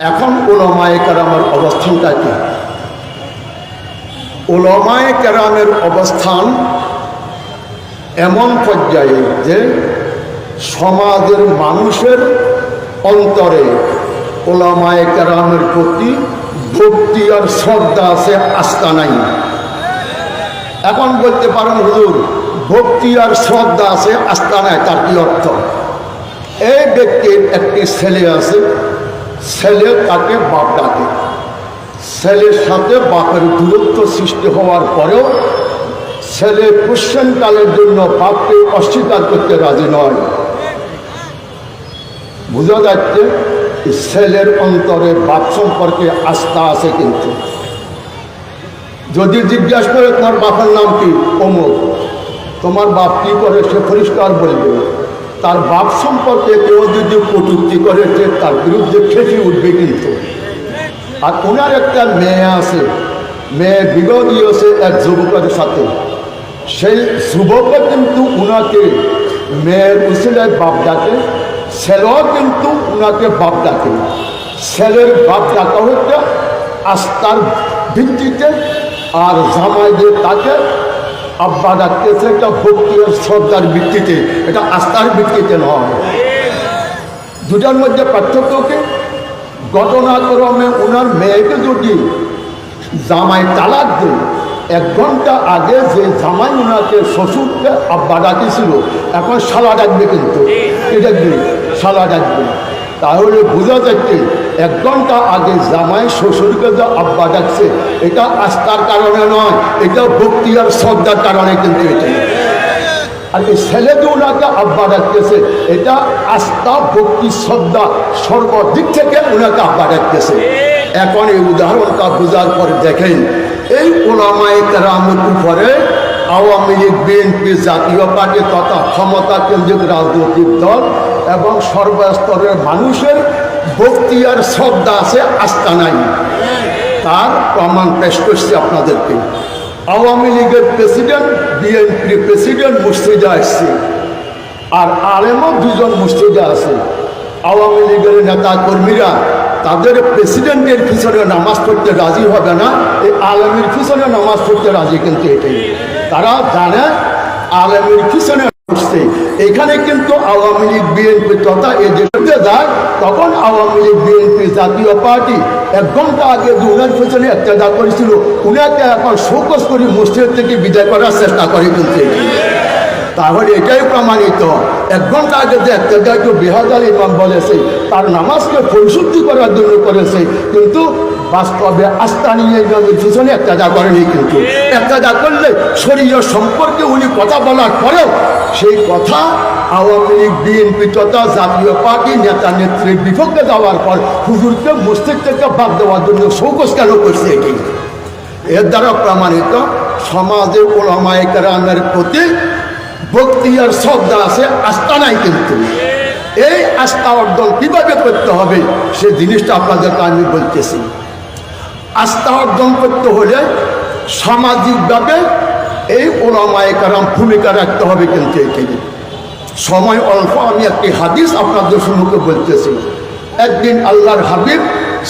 এখন ওলমায়ে কেরামের অবস্থানটা কি? ওলমায়ে কেরামের অবস্থান এমন পর্যায়ে যে সমাজের মানুষের অন্তরে ওলামায়ে কেরামের প্রতি ভক্তি আর শ্রদ্ধা আছে, আস্থা নাই। এখন বলতে পারেন, হুজুর, ভক্তি আর শ্রদ্ধা আছে, আস্থা নাই, তার কি অর্থ? এই ব্যক্তির একটি ছেলে আছে ছেলে তাকে বাপ ডাকে। ছেলের সাথে বাপের দূরত্ব সৃষ্টি হওয়ার পরেও ছেলে কালের জন্য বাপকে অস্বীকার করতে রাজি নয়। বোঝা যাচ্ছে ছেলের অন্তরে বাপ সম্পর্কে আস্থা আছে কিন্তু। যদি জিজ্ঞাসা করে, তোমার বাপের নাম কি? অমুক। তোমার বাপ কি করে সে পরিষ্কার বলবে তার বাপ সম্পর্কে কেউ যদি কটুক্তি করে সে তার বিরুদ্ধে খেপে উঠবে কিন্তু আর ওনার একটা মেয়ে আছে, মেয়ে বিবাহ দিয়েছে এক যুবকের সাথে। সেই যুবকও কিন্তু উনাকে মেয়ের উচিলায় বাপ ডাকে, ছেলেও কিন্তু উনাকে বাপ ডাকে। ছেলের বাপ ডাকা হচ্ছে আস্থার ভিত্তিতে আর জামাইদের তাকে আব্বা ডাকতেছে একটা ভক্তি শ্রদ্ধার ভিত্তিতে, এটা আস্থার ভিত্তিতে নয়। দুটার মধ্যে পার্থক্য কি? ঘটনাক্রমে ওনার মেয়েকে যদি জামাই তালাক দেয় এক ঘণ্টা আগে যে জামাই ওনাকে শ্বশুরকে আব্বা ডাকিছিল এখন শালা ডাকবে কিন্তু। কি ডাকবে? শালা ডাকবে। তাহলে বোঝা যাচ্ছে এক ঘণ্টা আগে জামাই শ্বশুরকে যে আব্বা ডাকছে, এটা আস্থার কারণে নয়, এটা ভক্তি আর শ্রদ্ধার কারণে কিন্তু এটা। আর এই ছেলে ওনাকে আব্বা ডাকতেছে, এটা আস্থা, ভক্তি, শ্রদ্ধা সর্বদিক থেকে ওনাকে আব্বা ডাকতেছে। এখন এই উদাহরণটা বোঝার পরে দেখেন, এই ওলামায় কেরামের উপরে আওয়ামী লীগ, বিএনপি, জাতীয় পার্টি তথা ক্ষমতা কেন্দ্রিক রাজনৈতিক দল এবং সর্বস্তরের মানুষের ভক্তি আর শ্রদ্ধা আছে, আস্থা নাই। তার প্রমাণ পেশ করছি আপনাদেরকে। আওয়ামী লীগের প্রেসিডেন্ট, বিএনপির প্রেসিডেন্ট মুর্শিদা আসছে আর আলেমও দুজন মুর্শিদা আছে। আওয়ামী লীগের নেতা কর্মীরা তাদের প্রেসিডেন্টের পিছনে নামাজ পড়তে রাজি হবে না, এই আলেমের পিছনে নামাজ পড়তে রাজি কিন্তু এটাই। তারা জানে, আলেমের পিছনে করছে এখানে কিন্তু আওয়ামী লীগ, বিএনপি তথা এই যে যায়, তখন আওয়ামী লীগ, বিএনপি জাতীয় পার্টি এক ঘণ্টা আগে উনার পেছনে একটা করেছিল। উনাকে এখন শোকস করে মসজিদ থেকে বিদায় করার চেষ্টা করে কিন্তু তাহলে এটাই প্রমাণিত। এক ঘণ্টা আগে যে একটা বেহাজাল ইমাম বলেছে, তার নামাজকে পরিশুদ্ধি করার জন্য করেছে, কিন্তু বাস্তবে আস্থা নিয়ে পিছনে একটা যা করেনি কিন্তু। একটা যা করলে শরীর সম্পর্কে উনি কথা বলার পরেও সেই কথা আওয়ামী লীগ, বিএনপি তথা জাতীয় পার্টি নেতা নেত্রীর বিপক্ষে যাওয়ার পর হুজুরকে মস্তিষ্ক থেকে বাদ দেওয়ার জন্য শৌকস কেন করছে এটি? এর দ্বারা প্রমাণিত সমাজে ওলামায় কেরামের প্রতি ভক্তি আর শ্রদ্ধা আছে, আস্থা নাই কিন্তু। এই আস্থা অর্জন কীভাবে করতে হবে সে জিনিসটা আপনাদেরকে আমি বলতেছি। আস্থা অর্জন করতে হলে সামাজিকভাবে এই ওলামায় কারাম ভূমিকা রাখতে হবে কিন্তু এখানে। সময় অল্প, আমি একটি হাদিস আপনাদের সম্মুখে বলতেছি। একদিন আল্লাহর হাবিব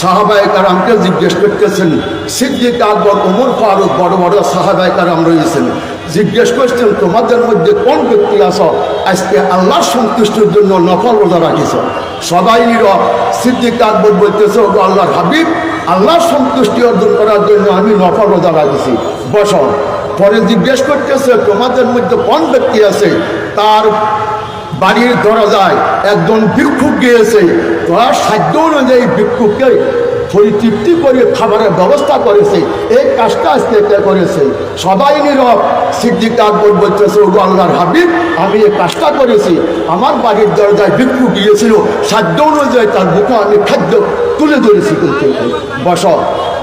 সাহাবায় কারামকে জিজ্ঞেস করতেছেন, সিদ্দিক আকবর ওমর ফারুক বড় বড় সাহাবায় কারাম রয়েছেন। জিজ্ঞেস করছেন, তোমাদের মধ্যে কোন ব্যক্তি আছো? আজকে আল্লাহর সন্তুষ্টির জন্য নফল রোজা রাখিস সবাই নীরব। সিদ্দিক আকবর বলতেছে ও আল্লাহর হাবিব আল্লাহর সন্তুষ্টি অর্জন করার জন্য আমি নফল রোজা রাখছি। বস, পরে জিজ্ঞেস করতেছে, তোমাদের মধ্যে কোন ব্যক্তি আছে, তার বাড়ির দরজায় একজন ভিক্ষুক গিয়েছে তার সাধ্য অনুযায়ী ভিক্ষুককে পরিতৃপ্তি করে খাবারের ব্যবস্থা করেছে, এই কাজটা আজকে করেছে? সবাই নীরব, সিদ্দিক আকবর ও আল্লাহর হাবিব, আমি এই কাজটা করেছি। আমার বাড়ির দরজায় ভিক্ষুক গিয়েছিল, সাধ্য অনুযায়ী তার মুখে আমি খাদ্য তুলে ধরেছি কিন্তু। বস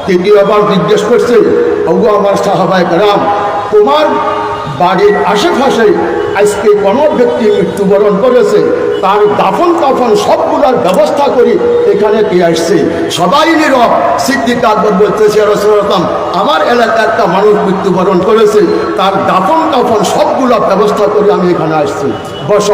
তিনি আবার জিজ্ঞেস করছে, ওগো আমার সাহাবায় রাম তোমার বাড়ির আশেপাশে আজকে কোনো ব্যক্তি মৃত্যুবরণ করেছে? তার দাফন কাফন সবগুলো সবগুলোর ব্যবস্থা করি এখানে কে আসছে। সবাই নীরব, সিদ্দিক আকবর বলতেছে রসুলাম আমার এলাকায় একটা মানুষ মৃত্যুবরণ করেছে, তার দাফন টাফন সবগুলো ব্যবস্থা করে আমি এখানে আসছি। বস,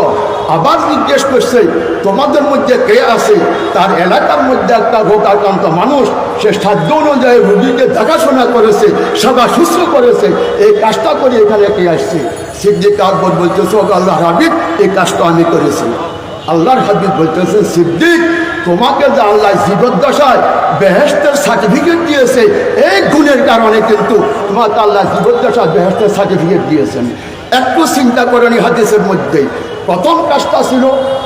আবার জিজ্ঞেস করছে, তোমাদের মধ্যে কে আছে? তার এলাকার মধ্যে একটা রোগাক্রান্ত মানুষ, সে সাধ্য অনুযায়ী রুগীকে দেখাশোনা করেছে, সেবা শুশ্র করেছে, এই কাজটা করে এখানে কে আসছে। সিদ্দিক আকবর বলতেছে, "ও আল্লাহ, হাবিব, এই কাজটা আমি করেছি। আল্লাহর হাদিস বলতেছেন সিদ্দিক, তোমাকে যে আল্লাহ জীবদ্দশায় বেহেস্তের সার্টিফিকেট দিয়েছে, এই গুণের কারণে কিন্তু তোমাকে আল্লাহ জীবদ্দশায় বেহেস্তের সার্টিফিকেট দিয়েছেন। একটু চিন্তা করেনি হাদিসের মধ্যেই প্রথম কাজটা ছিল,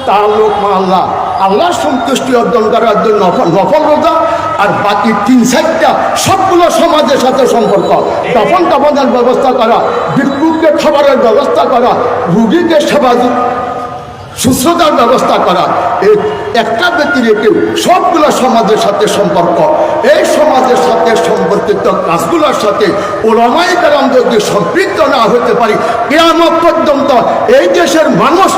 তার লোক মা আল্লাহ আল্লাহর সন্তুষ্টি অর্জন করার জন্য নফল রোজা, আর বাকি তিন সাইডটা সবগুলো সমাজের সাথে সম্পর্ক। তখন তপনের ব্যবস্থা করা, ভিক্ষুককে খাবারের ব্যবস্থা করা, রুগীকে সেবা সুস্থতার ব্যবস্থা করা। এই একটা ব্যক্তি রেখে সবগুলো সমাজের সাথে সম্পর্ক। এই সমাজের সাথে সম্পর্কিত কাজগুলোর সাথে ওলামাই কারাম যদি সম্পৃক্ত না হতে পারি, কেয়ামত পর্যন্ত এই দেশের মানুষ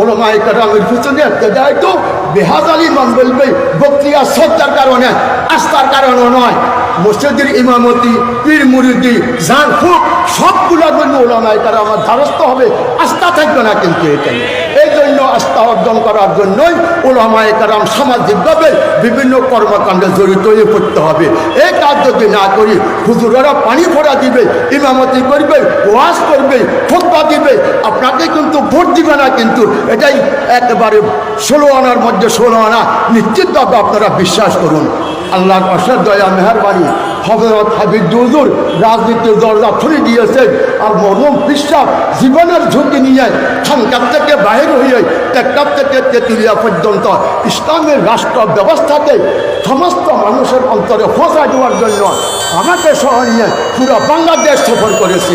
ওলামাই কারামের পিছনে যায় তো বেহাজ আলী মান বলবে, বক্তৃয়া শ্রদ্ধার কারণে, আস্থার কারণে নয়। মসজিদের ইমামতি, পীর মুরিদি জান ফুক সবগুলোর জন্য ওলামাই আমার ধারস্থ হবে, আস্থা থাকবে না কিন্তু এখানে। এই জন্য আস্থা অর্জন করার জন্যই ওলামায় কারাম সামাজিকভাবে বিভিন্ন কর্মকাণ্ডে জড়িত হয়ে পড়তে হবে। এই কাজ যদি না করি, হুজুরেরা পানি ফোড়া দিবে, ইমামতি করবে, ওয়াজ করবে খোদ্া দিবে। আপনাকে কিন্তু ভোট দিবে না কিন্তু। এটাই একেবারে ষোলো আনার মধ্যে ষোলো আনা। নিশ্চিতভাবে আপনারা বিশ্বাস করুন। আল্লাহর অশেষ দয়া, মেহরবানি। হজরত হাবিব দুজুর রাজনীতির দরজা খুলে দিয়েছেন আর মরম বিশ্বাস জীবনের ঝুঁকি নিয়ে খানকার থেকে বাহির হয়ে টেকটাপ থেকে তেতুলিয়া পর্যন্ত ইসলামের রাষ্ট্র ব্যবস্থাকে সমস্ত মানুষের অন্তরে ফোঁসা দেওয়ার জন্য আমাকে সহ নিয়ে পুরো বাংলাদেশ সফর করেছে।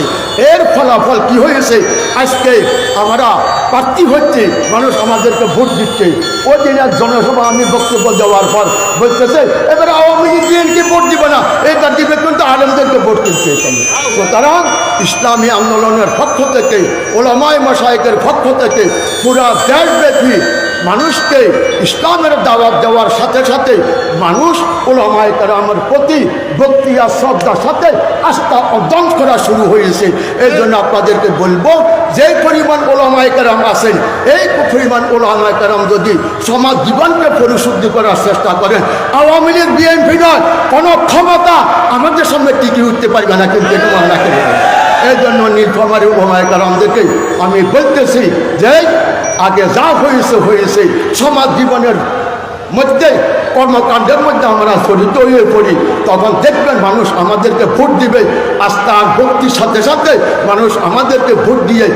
এর ফলাফল কি হয়েছে? আজকে আমরা প্রার্থী হচ্ছে, মানুষ আমাদেরকে ভোট দিচ্ছে। ওই দিনের জনসভা আমি বক্তব্য দেওয়ার পর বলতেছে, এবার আওয়ামী লীগ বিএনকে ভোট দিবে না? এই এটা দিবে কিন্তু আলমদেরকে ভোট কিনতে এখানে। সুতরাং ইসলামী আন্দোলনের পক্ষ থেকে, ওলামায় মশাইকের পক্ষ থেকে পুরা দেশব্যাপী মানুষকে ইসলামের দাওয়াত দেওয়ার সাথে সাথে মানুষ ওলামায় আমার প্রতি ভক্তি আর শ্রদ্ধার সাথে আস্থা অর্জন করা শুরু হয়েছে। এই জন্য আপনাদেরকে বলব, যে পরিমাণ ওলামায় কারাম আছেন, এই পরিমাণ ওলামায় কারাম যদি সমাজ জীবনকে পরিশুদ্ধি করার চেষ্টা করেন, আওয়ামী লীগ, বিএনপি নয়, কোনো ক্ষমতা আমাদের সামনে টিকে উঠতে পারবে না কিন্তু এটা মনে এই জন্য নীলফামারি ওলামায় কারামদেরকে আমি বলতেছি যে আগে যা হয়েছে হয়েছে। সমাজ জীবনের মধ্যে, কর্মকাণ্ডের মধ্যে আমরা জড়িত হয়ে পড়ি। তখন দেখবেন মানুষ আমাদেরকে ভোট দিবে। আস্থা আর ভক্তির সাথে সাথে মানুষ আমাদেরকে ভোট দিয়ে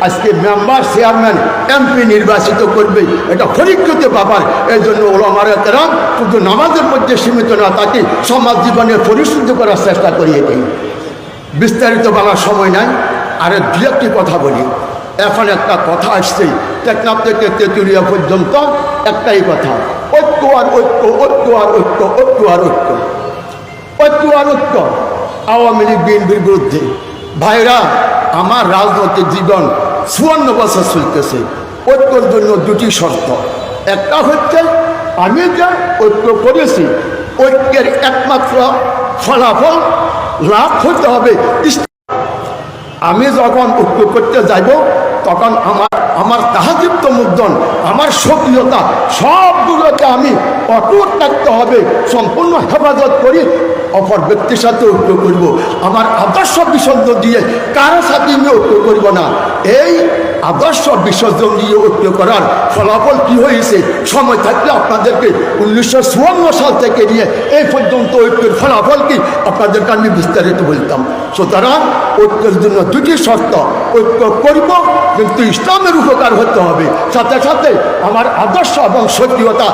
আজকে মেম্বার, চেয়ারম্যান, এমপি নির্বাচিত করবে। এটা পরীক্ষিত ব্যাপার। এই জন্য ওলামার কেরাম শুধু নামাজের মধ্যে সীমিত না, তাকে সমাজ জীবনে পরিশুদ্ধ করার চেষ্টা করিয়ে দিই বিস্তারিত বলার সময় নাই। আর দু একটি কথা বলি। এখন একটা কথা আসছে। টেকনাফ থেকে তেঁতুলিয়া পর্যন্ত? একটাই কথা, ঐক্য আর ঐক্য ঐক্য আর ঐক্য ঐক্য আর ঐক্য। ঐক্য আর ঐক্য, আওয়ামী লীগ, বিএনপির বিরুদ্ধে। ভাইরা, আমার রাজনৈতিক জীবন চুয়ান্ন বছর চলতেছে। ঐক্যর জন্য দুটি শর্ত। একটা হচ্ছে, আমি যে ঐক্য করেছি, ঐক্যের একমাত্র ফলাফল লাভ হতে হবে। আমি যখন ঐক্য করতে যাইব, তখন আমার আমার তাহাযুক্ত মুদ্রণ আমার সক্রিয়তা, সবগুলোকে আমি অটুট থাকতে হবে, সম্পূর্ণ হেফাজত করি, অপর ব্যক্তির সাথে ঐক্য করব। আমার আদর্শ বিসর্গ দিয়ে কারও সাথে আমি ঐক্য করব না। এই আদর্শ বিসর্জন দিয়ে ঐক্য করার ফলাফল কি হয়েছে? সময় থাকলে আপনাদেরকে উনিশশো চুয়ান্ন সাল থেকে নিয়ে এই পর্যন্ত ঐক্যের ফলাফল কি? আপনাদেরকে আমি বিস্তারিত বলতাম। সুতরাং ঐক্যের জন্য দুটি শর্ত, ঐক্য করব কিন্তু ইসলামের উপকার হতে হবে। সাথে সাথে আমার আদর্শ এবং সক্রিয়তা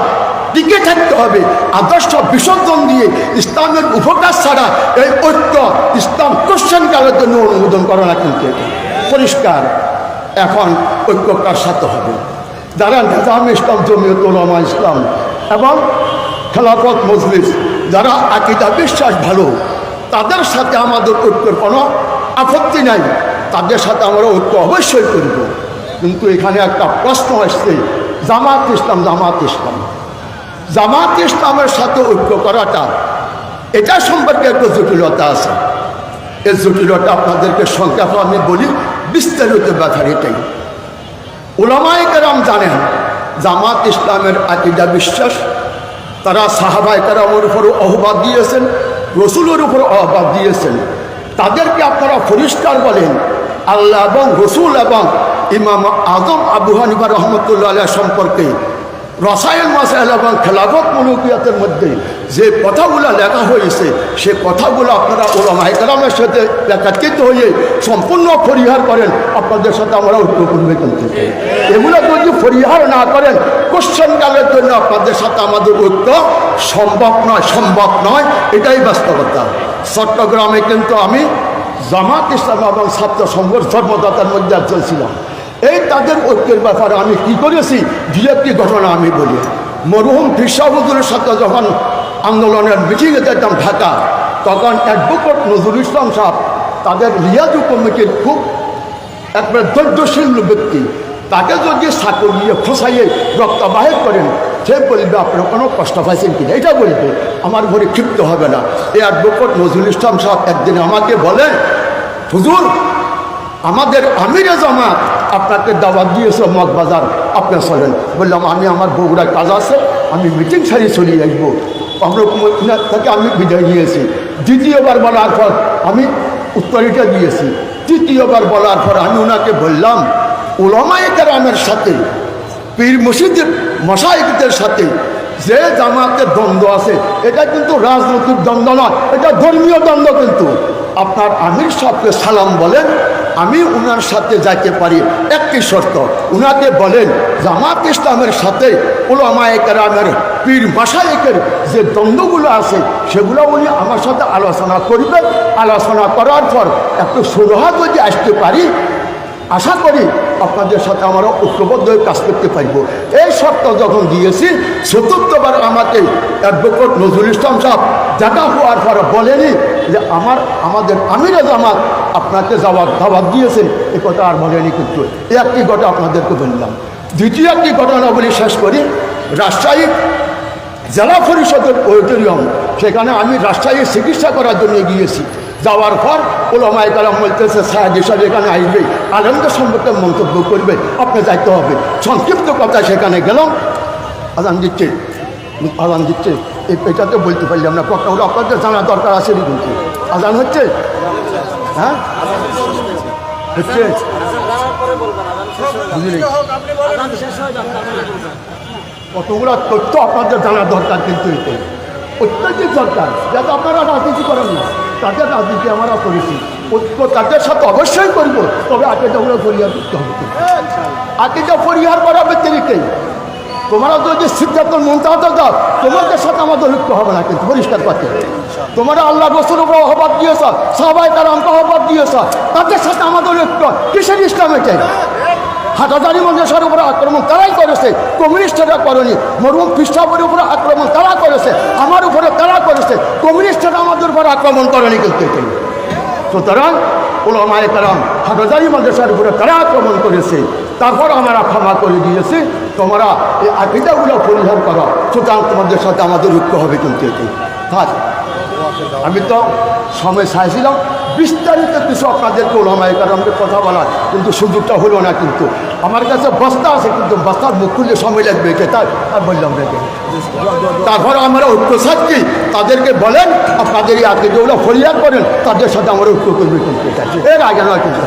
টিকে থাকতে হবে। আদর্শ বিসর্জন দিয়ে ইসলামের উপকার ছাড়া এই ঐক্য ইসলাম কোশ্চেন কালের জন্য অনুমোদন করে না কিন্তু পরিষ্কার। এখন ঐক্য সাথে হবে। যারা নেজাম ইসলাম জমিয়ত ওলামা ইসলাম এবং খেলাফত মজলিস, যারা আকিদা বিশ্বাস ভালো, তাদের সাথে আমাদের ঐক্যের কোনো আপত্তি নাই। তাদের সাথে আমরা ঐক্য অবশ্যই করব। কিন্তু এখানে একটা প্রশ্ন আসছে, জামাত ইসলাম জামাত ইসলাম। জামাত ইসলামের সাথে ঐক্য করাটা, এটা সম্পর্কে একটা জটিলতা আছে। এই জটিলতা আপনাদেরকে সংক্ষেপ আমি বলি বিস্তারিত ব্যাপার এটাই ওলামায় কেরাম জানেন, জামাত ইসলামের আকিদা বিশ্বাস। তারা সাহাবায় কেরামের উপর অহবাদ দিয়েছেন, রসুলের উপর অহবাদ দিয়েছেন। তাদেরকে আপনারা পরিষ্কার বলেন, আল্লাহ এবং রসুল এবং ইমাম আজম আবু হানিবা রহমতুল্লাহ সম্পর্কে রসায়ন মাসাইল এবং খেলাফত মনুকিয়াতের মধ্যে যে কথাগুলো লেখা হয়েছে, সে কথাগুলো আপনারা ওলামাই কালামের সাথে লেখাকৃত হয়ে সম্পূর্ণ পরিহার করেন। আপনাদের সাথে আমরা ঐক্য করবে কিন্তু এগুলো যদি পরিহার না করেন কোশ্চেন কালের জন্য আপনাদের সাথে আমাদের ঐক্য সম্ভব নয় সম্ভব নয়, এটাই বাস্তবতা। চট্টগ্রামে কিন্তু আমি জামাত ইসলাম এবং ছাত্র সংঘর্ষ ধর্মদাতার মধ্যে একজন ছিলাম। এই তাদের ঐক্যের ব্যাপারে আমি কি করেছি? দু ঘটনা আমি বলি। মরহুম ফিরসাহুদুরের সাথে যখন আন্দোলনের মিটিংয়ে যেতাম ঢাকা, তখন অ্যাডভোকেট নজরুল ইসলাম সাহেব তাদের রিয়াজু কমিটির খুব একবার ধৈর্যশীল ব্যক্তি। তাকে যদি সাঁকো দিয়ে খসাইয়ে রক্তবাহিত করেন, সে বলবে, আপনার কোনো কষ্ট পাইছেন কিনা এটা বলবে। আমার ঘরে ক্ষিপ্ত হবে না। এই অ্যাডভোকেট নজরুল ইসলাম সাহেব একদিন আমাকে বলেন, হুজুর আমাদের আমিরে জামাত, আপনাকে দাওয়াত দিয়েছে মদ বাজার, আপনি চলেন। বললাম, আমি আমার বগুড়ার কাজ আছে, আমি মিটিং সারি চলিয়ে আসব। আমরা থেকে আমি বিদায় নিয়েছি। দ্বিতীয়বার বলার পর আমি উত্তরিটা দিয়েছি। তৃতীয়বার বলার পর আমি ওনাকে বললাম ওলামায় কেরামের সাথে, পীর মসজিদের মশাইকদের সাথে যে জামাতের দ্বন্দ্ব আছে, এটা কিন্তু রাজনৈতিক দ্বন্দ্ব নয়, এটা ধর্মীয় দ্বন্দ্ব কিন্তু। আপনার আমির সাহেবকে সালাম বলেন আমি উনার সাথে যাইতে পারি। একটি শর্ত, উনাকে বলেন, জামাত ইসলামের সাথে ওলামায় কেরামের পীর মাসায়েকের যে দ্বন্দ্বগুলো আছে, সেগুলো উনি আমার সাথে আলোচনা করবেন আলোচনা করার পর একটু সুরহা যদি আসতে পারি, আশা করি আপনাদের সাথে আমরা ঐক্যবদ্ধ হয়ে কাজ করতে পারব। এই শর্ত যখন দিয়েছি, চতুর্থবার আমাকে অ্যাডভোকেট নজরুল ইসলাম সাহেব দেখা হওয়ার পর বলেনি যে আমার, আমাদের আমিরা জামাত আপনাকে যাওয়ার দাওয়াত দিয়েছেন, এ কথা আর বলেনি কিন্তু। একটি কথা আপনাদেরকে বললাম। দ্বিতীয় একটি ঘটনা বলি শেষ করি। রাজশাহী জেলা পরিষদের অডিটোরিয়াম, সেখানে আমি রাজশাহী চিকিৎসা করার জন্য গিয়েছি। যাওয়ার পর ওলামাই কালাম বলতেছে সাহায্য সাহেব এখানে আসবে আনন্দ সম্পর্কে মন্তব্য করবে আপনি যাইতে হবে। সংক্ষিপ্ত কথা সেখানে গেলাম। আজান দিচ্ছে আজান দিচ্ছে। এই এটাতে বলতে পারলাম না, কথা হলো, আপনাদের জানা দরকার আছে কিন্তু। আজান হচ্ছে? হ্যাঁ? কতগুলো তথ্য আপনাদের জানা দরকার কিন্তু এতে। অত্যধিক দরকার যাতে আপনারা রাজনীতি করেন না তাদের রাজনীতি আমরা করেছি। ঐক্য তাদের সাথে অবশ্যই করব, তবে আগে আকিদাগুলো পরিহার করতে হবে। আকিদা পরিহার করা তোমরা যদি সিদ্ধান্ত মন্ত্রাতে দাও তোমাদের সাথে আমাদের ঐক্য হবে না কিন্তু, পরিষ্কার করতে তোমরা আল্লাহ রসুল উপর অহবাদ দিয়েছ সবাই তার অঙ্ক অহবাদ দিয়েছ, তাদের সাথে আমাদের ঐক্য কিসের ইসলামে চাই হাটাদারি মন্দিরের উপরে আক্রমণ তারাই করেছে, কমিউনিস্টরা করেনি মরুম খ্রিস্টাবের উপরে আক্রমণ তারা করেছে, আমার উপরে তারা করেছে, কমিউনিস্টরা আমাদের উপরে আক্রমণ করেনি কিন্তু। সুতরাং ওলামায় কারাম হাজারি মাদ্রাসার উপরে তারা আক্রমণ করেছে। তারপর আমরা ক্ষমা করে দিয়েছি। তোমরা এই আকিদাগুলো পরিহার করো। সুতরাং তোমাদের সাথে আমাদের ঐক্য হবে কিন্তু এটি থাক আমি তো সময় চাইছিলাম, বিস্তারিত কিছু আপনাদেরকে ওলামায় কারণকে কথা বলার, কিন্তু সুযোগটা হলো না কিন্তু। আমার কাছে বস্তা আছে, কিন্তু বস্তার মুখ খুললে সময় লাগবে এটা তাই আর বললাম রেখে তারপর আমরা ঐক্য সাক্ষী তাদেরকে বলেন, আপনাদের এই আকিদাগুলো ফরিয়াদ করেন, তাদের সাথে আমরা ঐক্য করবে কিন্তু। এর আগে নয় কিন্তু।